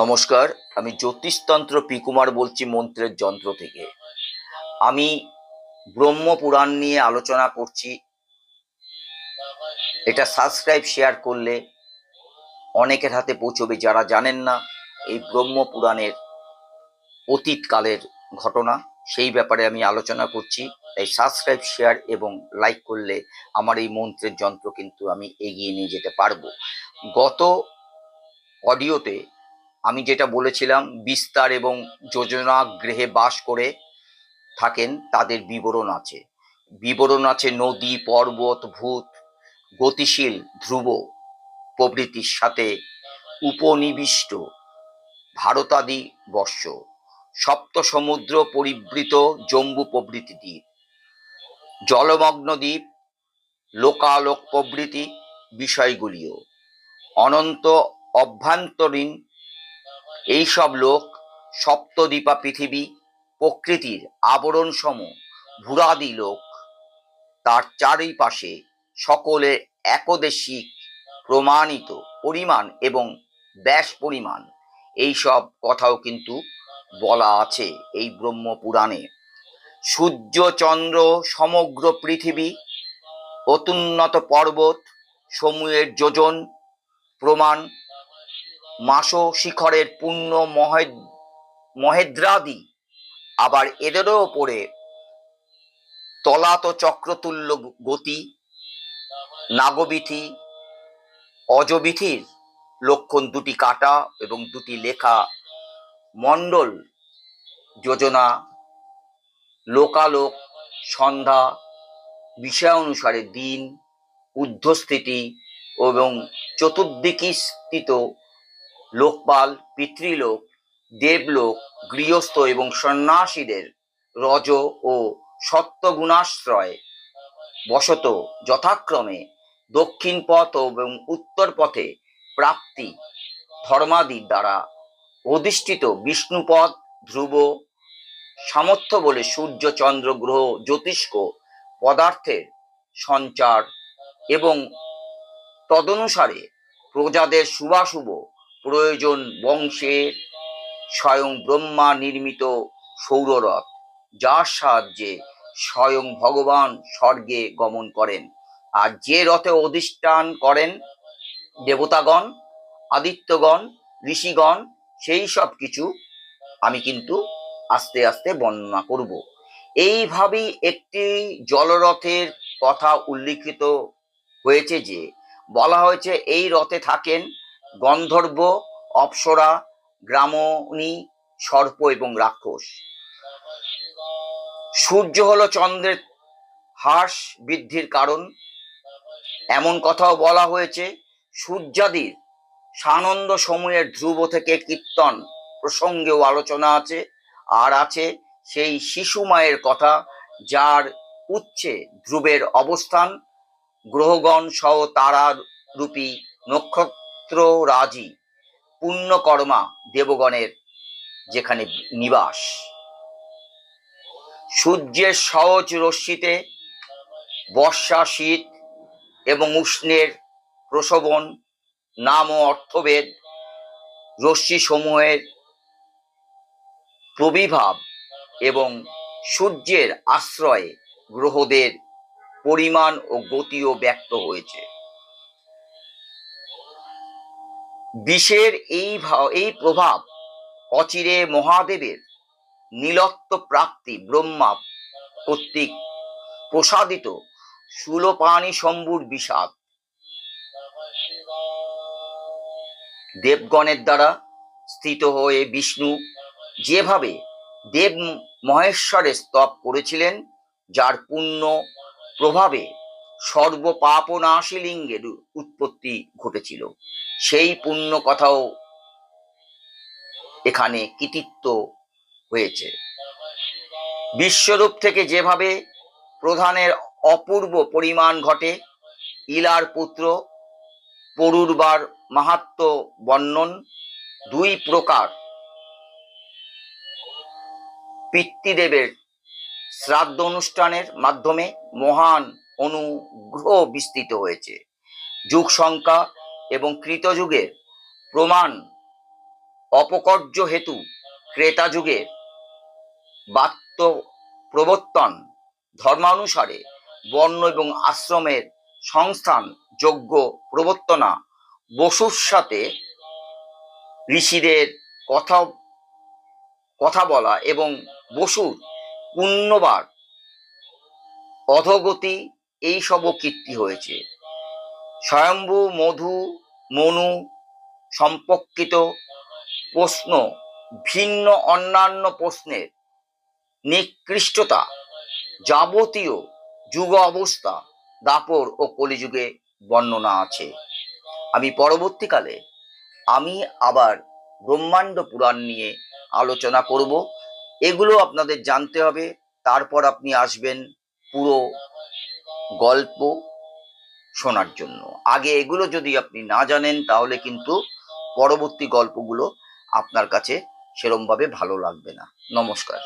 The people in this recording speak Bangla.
নমস্কার, আমি জ্যোতিষতন্ত্র পি কুমার বলছি মন্ত্রের যন্ত্র থেকে। আমি ব্রহ্ম পুরাণ নিয়ে আলোচনা করছি। এটা সাবস্ক্রাইব শেয়ার করলে অনেকের হাতে পৌঁছবে যারা জানেন না এই ব্রহ্ম পুরাণের অতীতকালের ঘটনা। সেই ব্যাপারে আমি আলোচনা করছি। তাই সাবস্ক্রাইব শেয়ার এবং লাইক করলে আমার এই মন্ত্রের যন্ত্র কিন্তু আমি এগিয়ে নিয়ে যেতে পারব। গত অডিওতে আমি যেটা বলেছিলাম, বিস্তার এবং যোজনা গৃহে বাস করে থাকেন, তাদের বিবরণ আছে। বিবরণ আছে নদী, পর্বত, ভূত, গতিশীল, ধ্রুব প্রভৃতির সাথে উপনিবিষ্ট ভারতাদি বর্ষ, সপ্ত সমুদ্র পরিবৃত জম্বু প্রভৃতি দ্বীপ, জলমগ্ন দ্বীপ, লোকালোক প্রভৃতি বিষয়গুলিও, অনন্ত অভ্যন্তরীণ এইসব লোক সপ্তদ্বীপা পৃথিবী, প্রকৃতির আবরণ সম ভূরাদি লোক, তার চারিপাশে সকলে একদেশিক, প্রমাণিত পরিমাণ এবং ব্যাস পরিমাণ। এই সব কথাও কিন্তু বলা আছে এই ব্রহ্ম পুরাণে সূর্য, চন্দ্র, সমগ্র পৃথিবী অতুন্নত পর্বত, সমূহের যোজন, প্রমাণ মাস শিখরের পূর্ণ মহে মহেদ্রাদি। আবার এদেরও ওপরে তলাত চক্রতুল্য গতি, নাগবিথি, অজবিথির লক্ষণ দুটি কাটা এবং দুটি লেখা মণ্ডল, যোজনা, লোকালোক, সন্ধ্যা, বিষয় অনুসারে দিন, ঊর্ধ্বস্থিতি এবং চতুর্দিকে স্থিত লোকপাল, পিতৃলোক, দেবলোক, গৃহস্থ এবং সন্ন্যাসীদের রজ ও সত্যগুণাশ্রয়। বশত যথাক্রমে দক্ষিণ পথ এবং উত্তর পথে প্রাপ্তি ধর্মাদির দ্বারা অধিষ্ঠিত বিষ্ণুপদ, ধ্রুব, সামর্থ্য বলে সূর্য, চন্দ্র, গ্রহ, জ্যোতিষ্ক পদার্থের সঞ্চার এবং তদনুসারে প্রজাদের শুভাশুভ প্রয়োজন বংশের স্বয়ং ব্রহ্মা নির্মিত সৌররথ, যার সাহায্যে স্বয়ং ভগবান স্বর্গে গমন করেন। আর যে রথে অধিষ্ঠান করেন দেবতাগণ, আদিত্যগণ, ঋষিগণ, সেই সব কিছু আমি কিন্তু আস্তে আস্তে বর্ণনা করব। এইভাবেই একটি জলরথের কথা উল্লিখিত হয়েছে যে, বলা হয়েছে এই রথে থাকেন গন্ধর্ব, অপ্সরা, গ্রামণী, সর্প এবং রাক্ষস। সূর্য হলো চন্দ্রের হ্রাস বৃদ্ধির কারণ। এমন কথাও বলা হয়েছে, সূর্যাদির সানন্দ সময়ের ধ্রুব থেকে কীর্তন প্রসঙ্গেও আলোচনা আছে, আর আছে সেই শিশু মায়ের কথা যার উচ্ছে ধ্রুবের অবস্থান। গ্রহগণ সহ তারা রূপী নক্ষত্র রাজি, পুণ্যকর্মা দেবগণের যেখানে নিবাস। সূর্যের সহজ রশ্মিতে বর্ষা শীত এবং উষ্ণের প্রসবন নাম ও অর্থভেদ রশ্মি সমূহের প্রবিভাব এবং সূর্যের আশ্রয়ে গ্রহদের পরিমাণ ও গতিও ব্যক্ত হয়েছে। বিষের এই এই প্রভাব অচিরে মহাদেবের নীলত্ব প্রাপ্তি ব্রহ্মা কর্তৃক প্রসাদিত সুলোপানি শম্ভুর বিষাদ। দেবগণের দ্বারা স্থিত হয়ে বিষ্ণু যেভাবে দেব মহেশ্বরের স্তব করেছিলেন, যার পুণ্য প্রভাবে সর্বপাপনাশী লিঙ্গের উৎপত্তি ঘটেছিল। সেই পুণ্য কথাও এখানে কৃতিত্ব হয়েছে। বিশ্বরূপ থেকে যেভাবে প্রধানের অপূর্ব পরিমাণ ঘটে, ইলার পুত্র পরুরবার মাহাত্ম বর্ণন দুই প্রকার। পিতৃদেবের শ্রাদ্ধ অনুষ্ঠানের মাধ্যমে মহান অনুগ্রহ বিস্তৃত হয়েছে। যুগ সংখ্যা এবং কৃতযুগের প্রমাণ অপকর্য হেতু ক্রেতা যুগে বাত্য প্রবর্তন ধর্মানুসারে বর্ণ এবং আশ্রমের সংস্থান যোগ্য প্রবর্তনা বসুর সাথে ঋষিদের কথা কথা বলা এবং বসুর পুণ্যবার অধগতি এইসবও কীর্তি হয়েছে। স্বয়ম্ভু, মধু, মনু সম্পর্কিত প্রশ্ন, ভিন্ন অন্যান্য প্রশ্নের নিকৃষ্টতা, যাবতীয় যুগ অবস্থা, দাপর ও কলিযুগে বর্ণনা আছে। আমি পরবর্তীকালে আমি আবার ব্রহ্মাণ্ড পুরাণ নিয়ে আলোচনা করব। এগুলো আপনাদের জানতে হবে, তারপর আপনি আসবেন পুরো গল্প শোনার জন্য। আগে এগুলো যদি আপনি না জানেন, তাহলে কিন্তু পরবর্তী গল্পগুলো আপনার কাছে সেরমভাবে ভালো লাগবে না। নমস্কার।